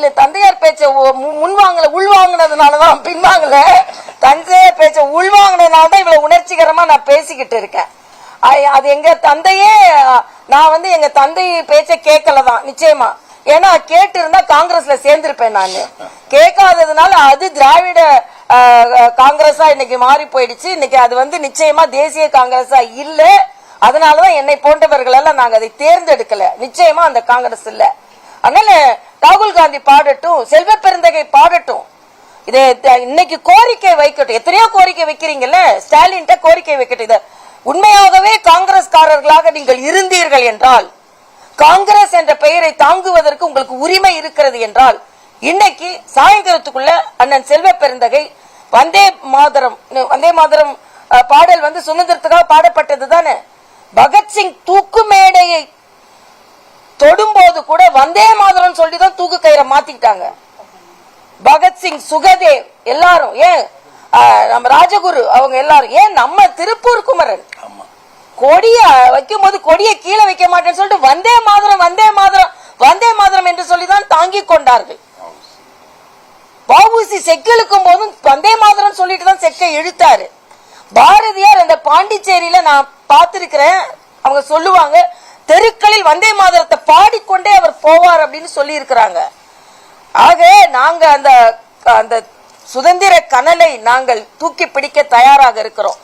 இல்ல தந்தையார் பேச்ச மு- முன்வாங்கல உள்வாங்கினதுனாலதான் பின்வாங்கல. தந்தையார் பேச்ச உள்வாங்கினதுனால தான் இவ்வளவு உணர்ச்சிகரமா நான் பேசிக்கிட்டு இருக்கேன். அது எங்க தந்தையே நான் வந்து எங்க தந்தை பேச்ச கேட்கலதான் நிச்சயமா. ஏன்னா கேட்டு இருந்தா காங்கிரஸ்ல சேர்ந்திருப்பேன் நான். கேட்காததுனால அது திராவிட காங்கிரஸா இன்னைக்கு மாறி போயிடுச்சு. இன்னைக்கு அது வந்து நிச்சயமா தேசிய காங்கிரஸா இல்ல. அதனாலதான் என்னை போன்றவர்கள் எல்லாம் நாங்க அதை தேர்ந்தெடுக்கல. நிச்சயமா அந்த காங்கிரஸ் இல்ல. அதனால ராகுல் காந்தி பாடட்டும் செல்வ பெருந்தகை பாடட்டும். இதை த- இன்னைக்கு கோரிக்கை வைக்கட்டும். எத்தனையோ கோரிக்கை வைக்கிறீங்கல்ல? ஸ்டாலின்ட்ட கோரிக்கை வைக்கட்டும். இதை உண்மையாகவே காங்கிரஸ்காரர்களாக நீங்கள் இருந்தீர்கள் என்றால் காங்கிரஸ் என்ற பெயரை தாங்குவதற்கு உங்களுக்கு உரிமை இருக்கிறது என்றால் இன்னைக்கு சாயந்தரத்துக்குள்ள அண்ணன் செல்வ பெருந்தகை வந்தே மாதரம் வந்தே மாதரம் பாடல் வந்து சுதந்திரத்துக்காக பாடப்பட்டது தானே பகத்சிங் தூக்கு மேடையை தொடும்போது கூட வந்தே மாதரம் சொல்லி தான் தூக்கு கயிறை மாத்திக்கிட்டாங்க. பகத்சிங் சுகதேவ் எல்லாரும் ஏன்? நம்ம ராஜகுரு அவங்க எல்லாரும். ஏன்? நம்ம திருப்பூர் குமரன். கொடிய வைக்கும் போது கொடியை கீழே வைக்க மாட்டேன்னு சொல்லிட்டு வந்தே மாதரம் வந்தே மாதரம் வந்தே மாதரம் என்று சொல்லிதான் தாங்கிக் கொண்டார்கள். வஉசி செக்கு இழுக்கும் போதும் வந்தே மாதரம் சொல்லிட்டு தான் செக்கை இழுத்தாரு. பாரதியார் அந்த பாண்டிச்சேரியில நான் பார்த்திருக்கிறேன். அவங்க சொல்லுவாங்க தெருக்களில் வந்தே மாதரத்தை பாடிக்கொண்டே அவர் போவார் அப்படின்னு சொல்லி இருக்கிறாங்க ஆக நாங்க அந்த அந்த சுதந்திர கனலை நாங்கள் தூக்கி பிடிக்க தயாராக இருக்கிறோம்.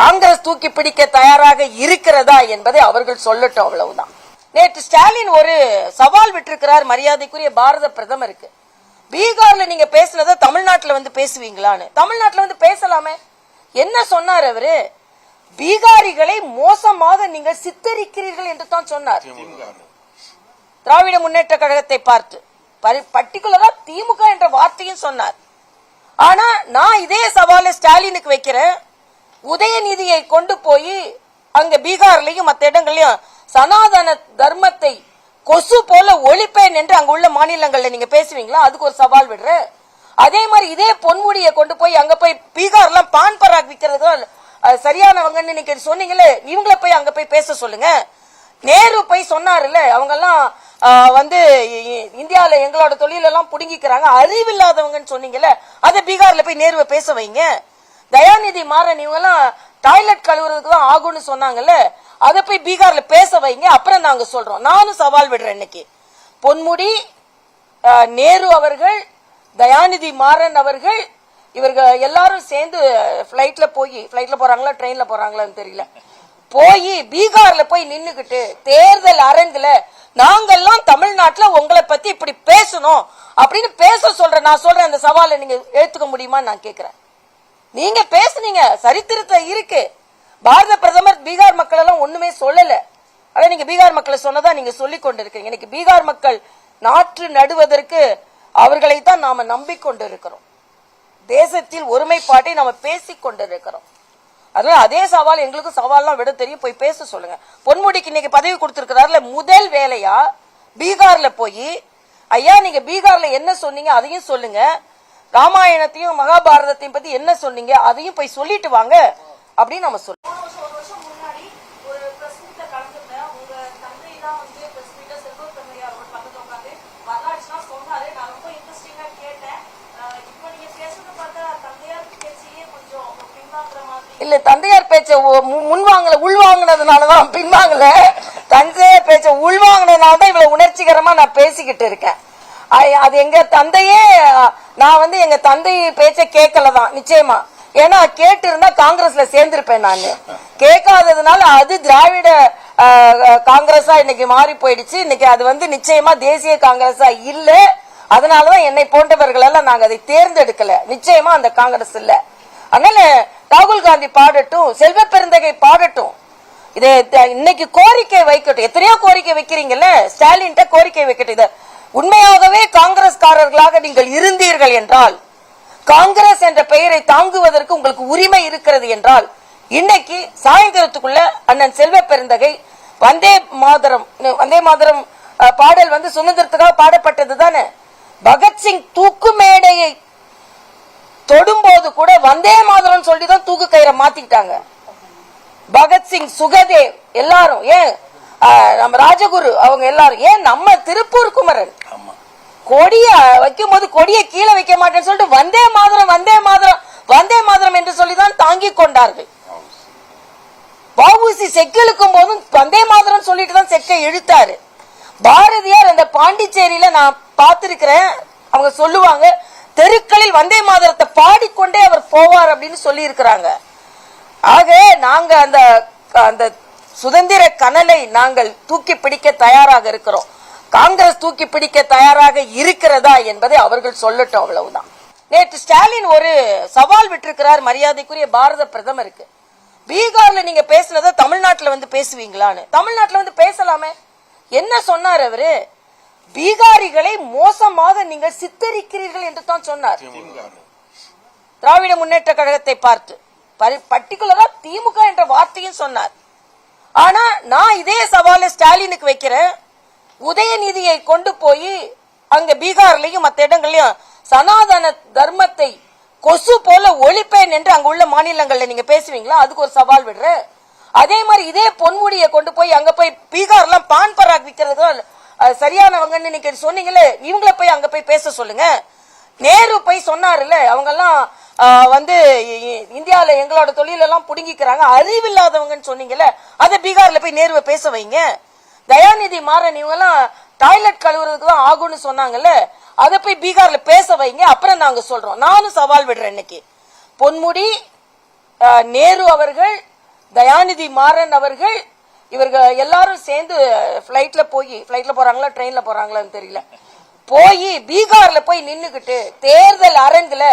காங்கிரஸ் தூக்கி பிடிக்க தயாராக இருக்கிறதா என்பதை அவர்கள் சொல்லட்டும் அவ்வளவுதான். நேற்று ஸ்டாலின் ஒரு சவால் விட்டிருக்கிறார் மரியாதைக்குரிய பாரத பிரதமருக்கு. பீகார்ல நீங்க பேசுனதை தமிழ்நாட்டுல வந்து பேசுவீங்களான்னு. தமிழ்நாட்டுல வந்து பேசலாமே. என்ன சொன்னார் அவரு? பீகாரிகளை மோசமாக நீங்கள் சித்தரிக்கிறீர்கள் என்று தான் சொன்னார். திராவிட முன்னேற்ற கழகத்தை பார்த்து பர்டிகுலரா திமுக என்ற வார்த்தையும் சொன்னார். ஆனா நான் இதே சவாலை ஸ்டாலினுக்கு வைக்கிறேன். உதயநிதியை கொண்டு போய் அங்க பீகார்லயும் மற்ற இடங்கள்லயும் சனாதன தர்மத்தை கொசு போல ஒழிப்பேன் என்று அங்க உள்ள மாநிலங்கள்ல நீங்க பேசுவீங்களா? அதுக்கு ஒரு சவால் விடுறேன். அதே மாதிரி இதே பொன்முடியை கொண்டு போய் அங்க போய் பீகார்லாம் பான் பராக் விற்கிறது சரியானவங்கன்னு நீங்க சொன்னீங்களே இவங்கள போய் அங்க போய் பேச சொல்லுங்க. நேரு போய் சொன்னாருல்ல அவங்க எல்லாம் வந்து இந்தியாவில எங்களோட தொழிலெல்லாம் புடுங்கிக்கிறாங்க அறிவில்லாதவங்கன்னு சொன்னீங்கல்ல அதை பீகார்ல போய் நேருவை பேச வைங்க. தயாநிதி மாறன் இவங்க எல்லாம் டாய்லெட் கழுவுறதுக்கு தான் ஆகும்னு சொன்னாங்கல்ல அதை போய் பீகார்ல பேச வைங்க அப்புறம் நாங்க சொல்றோம். நானும் சவால் விடுறேன் இன்னைக்கு. பொன்முடி நேரு அவர்கள் தயாநிதி மாறன் அவர்கள் இவர்கள் எல்லாரும் சேர்ந்து ஃப்ளைட்டில் போய் ஃப்ளைட்டில் போறாங்களா ட்ரெயின்ல போறாங்களான்னு தெரியல. போய் பீகார்ல போய் நின்றுக்கிட்டு தேர்தல் அரங்குல நாங்கெல்லாம் தமிழ்நாட்டுல உங்களை பத்தி இப்படி பேசணும். அப்படின்னு பேச சொல்றேன் நான் சொல்றேன் அந்த சவாலை நீங்க ஏத்துக்க முடியுமான்னு நான் கேக்குறேன். நீங்க பேசுனீங்க சரித்திரத்தை இருக்கு. பாரத பிரதமர் பீகார் மக்கள் எல்லாம் ஒண்ணுமே சொல்லல. ஆனா நீங்க பீகார் மக்களை சொன்னதா நீங்க சொல்லி கொண்டிருக்கீங்க இன்னைக்கு பீகார் மக்கள் நாற்று நடுவதற்கு அவர்களை தான் நாம நம்பிக்கொண்டு இருக்கிறோம். தேசத்தில் ஒருமைப்பாட்டை நம்ம பேசி கொண்டிருக்கிறோம். அதனால அதே சவால் எங்களுக்கும் சவால்லாம் விட தெரியும். போய் பேச சொல்லுங்க. பொன்முடிக்கு இன்னைக்கு பதவி கொடுத்திருக்கிறாருல முதல் வேலையா பீகார்ல போய் ஐயா நீங்க பீகார்ல என்ன சொன்னீங்க அதையும் சொல்லுங்க. ராமாயணத்தையும் மகாபாரதத்தையும் பத்தி என்ன சொன்னீங்க அதையும் போய் சொல்லிட்டு வாங்க அப்படின்னு நம்ம சொல்லுவோம். இல்ல தந்தையார் பேச்ச முன்வாங்கல உள்வாங்கினதுனாலதான் பின்வாங்கல. தந்தையார் பேச்ச உள்வாங்கினதுனாலதான் இவ்வளவு உணர்ச்சிகரமா நான் பேசிக்கிட்டு இருக்கேன். அது எங்க தந்தையே நான் வந்து எங்க தந்தை பேச்ச கேட்கல தான் நிச்சயமா. ஏன்னா கேட்டு இருந்தா காங்கிரஸ்ல சேர்ந்திருப்பேன் நான். கேட்காததுனால அது திராவிட காங்கிரஸா இன்னைக்கு மாறி போயிடுச்சு. இன்னைக்கு அது வந்து நிச்சயமா தேசிய காங்கிரஸா இல்ல. அதனாலதான் என்னை போன்றவர்கள் எல்லாம் நாங்க அதை தேர்ந்தெடுக்கல. நிச்சயமா அந்த காங்கிரஸ் இல்ல. அதனால ராகுல் காந்தி பாடட்டும் செல்வ பெருந்தகை பாடட்டும். இது த- இன்னைக்கு கோரிக்கை வைக்கட்டும். எத்தனையோ கோரிக்கை வைக்கிறீங்கல்ல? ஸ்டாலின்ட்ட கோரிக்கை வைக்கட்டும். இத உண்மையாகவே காங்கிரஸ்காரர்களாக நீங்கள் இருந்தீர்கள் என்றால் காங்கிரஸ் என்ற பெயரை தாங்குவதற்கு உங்களுக்கு உரிமை இருக்கிறது என்றால் இன்னைக்கு சாயந்தரத்துக்குள்ள அண்ணன் செல்வ பெருந்தகை வந்தே மாதரம் வந்தே மாதரம் பாடல் வந்து சுதந்திரத்துக்காக பாடப்பட்டது தானே பகத்சிங் தூக்கு மேடையை தொடும்போது கூட வந்தே மாதரம் சொல்லி தான் தூக்கு கயிறை மாத்திக்கிட்டாங்க. பகத்சிங் சுகதேவ் எல்லாரும் ஏன்? நம்ம ராஜகுரு அவங்க எல்லாரும் ஏன் நம்ம திருப்பூர் குமரன்? கொடிய வைக்கும்போது கொடியை கீழே வைக்க மாட்டேன்னு சொல்லிட்டு வந்தே மாதரம் வந்தே மாதரம் வந்தே மாதரம் என்று சொல்லிதான் தாங்கிக் கொண்டார்கள். வஉசி செக்கு இழுக்கும் போதும் வந்தே மாதரம் சொல்லிட்டு தான் செக்கை இழுத்தாரு. பாரதியார் அந்த பாண்டிச்சேரியில நான் பார்த்திருக்கிறேன். அவங்க சொல்லுவாங்க தெருக்களில் வந்தே மாதரத்தை பாடிக்கொண்டே அவர் போவார் அப்படின்னு சொல்லி இருக்கிறாங்க ஆக நாங்க அந்த அந்த சுதந்திர கனலை நாங்கள் தூக்கி பிடிக்க தயாராக இருக்கிறோம். காங்கிரஸ் தூக்கி பிடிக்க தயாராக இருக்கிறதா என்பதை அவர்கள் சொல்லட்டும் அவ்வளவுதான். நேற்று ஸ்டாலின் ஒரு சவால் விட்டிருக்கிறார் மரியாதைக்குரிய பாரத பிரதமருக்கு. பீகார்ல நீங்க பேசுனதை தமிழ்நாட்டுல வந்து பேசுவீங்களான்னு. தமிழ்நாட்டுல வந்து பேசலாமே. என்ன சொன்னார் அவரு? பீகாரிகளை மோசமாக நீங்கள் சித்தரிக்கிறீர்கள் என்று தான் சொன்னார். திராவிட முன்னேற்ற கழகத்தை பார்த்து பர்டிகுலரா திமுக என்ற வார்த்தையும் சொன்னார். ஆனா நான் இதே சவாலை ஸ்டாலினுக்கு வைக்கிறேன். உதயநிதியை கொண்டு போய் அங்க பீகார்லயும் மற்ற இடங்கள்லயும் சனாதன தர்மத்தை கொசு போல ஒழிப்பேன் என்று அங்க உள்ள மாநிலங்கள்ல நீங்க பேசுவீங்களா? அதுக்கு ஒரு சவால் விடுறேன். அதே மாதிரி இதே பொன்முடியை கொண்டு போய் அங்க போய் பீகார்லாம் பான் பராக் விற்கிறது சரியானவங்கன்னு நீங்க சொன்னீங்களே இவங்கள போய் அங்க போய் பேச சொல்லுங்க. நேரு போய் சொன்னாருல்ல அவங்க எல்லாம் வந்து இந்தியாவில் எங்களோட தொழிலெல்லாம் புடுங்கிக்கிறாங்க அறிவில்லாதவங்கன்னு சொன்னீங்கல்ல அதை பீகார்ல போய் நேருவை பேச வைங்க. தயாநிதி மாறன் இவங்க எல்லாம் டாய்லெட் கழுவுறதுக்கு தான் ஆகும்னு சொன்னாங்கல்ல அதை போய் பீகார்ல பேச வைங்க அப்புறம் நாங்க சொல்றோம். நானும் சவால் விடுறேன் இன்னைக்கு. பொன்முடி நேரு அவர்கள் தயாநிதி மாறன் அவர்கள் இவர்கள் எல்லாரும் சேர்ந்து ஃப்ளைட்டில் போய் ஃப்ளைட்டில் போகிறாங்களா ட்ரெயினில் போகிறாங்களான்னு தெரியல. போய் பீகாரில் போய் நின்றுக்கிட்டு தேர்தல் அரங்கில்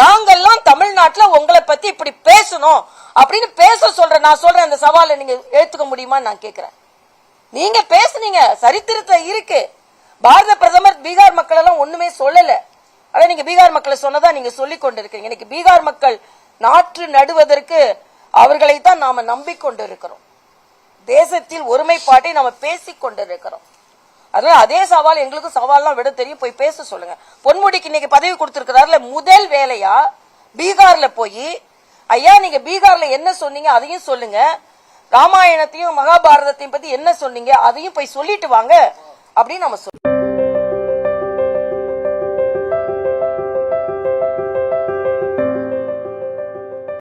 நாங்கெல்லாம் தமிழ்நாட்டில் உங்களை பற்றி இப்படி பேசணும் அப்படின்னு பேச சொல்கிறேன் நான் சொல்கிறேன் அந்த சவாலை நீங்கள் ஏற்றுக்க முடியுமான்னு நான் கேட்குறேன் நீங்கள் பேசுனீங்க சரித்திரத்தில் இருக்கு. பாரத பிரதமர் பீகார் மக்கள் எல்லாம் சொல்லலை. ஆனால் நீங்கள் பீகார் மக்களை சொன்னதா நீங்கள் சொல்லி கொண்டிருக்கீங்க இன்னைக்கு பீகார் மக்கள் நாற்று நடுவதற்கு அவர்களை தான் நாம் நம்பிக்கொண்டு இருக்கிறோம். தேசத்தில் ஒருமைப்பாட்டை நம்ம பேசிக் கொண்டிருக்கிறோம். அதனால அதே சவால் எங்களுக்கும் சவால்லாம் விட தெரியும். போய் பேச சொல்லுங்க. பொன்முடிக்கு இன்னைக்கு பதவி கொடுத்திருக்கிறாருல முதல் வேலையா? பீகார்ல போய் ஐயா நீங்க பீகார்ல என்ன சொன்னீங்க? அதையும் சொல்லுங்க. ராமாயணத்தையும் மகாபாரதத்தையும் பத்தி என்ன சொன்னீங்க? அதையும் போய் சொல்லிட்டு வாங்க. அப்படின்னு நம்ம சொல்லுவோம்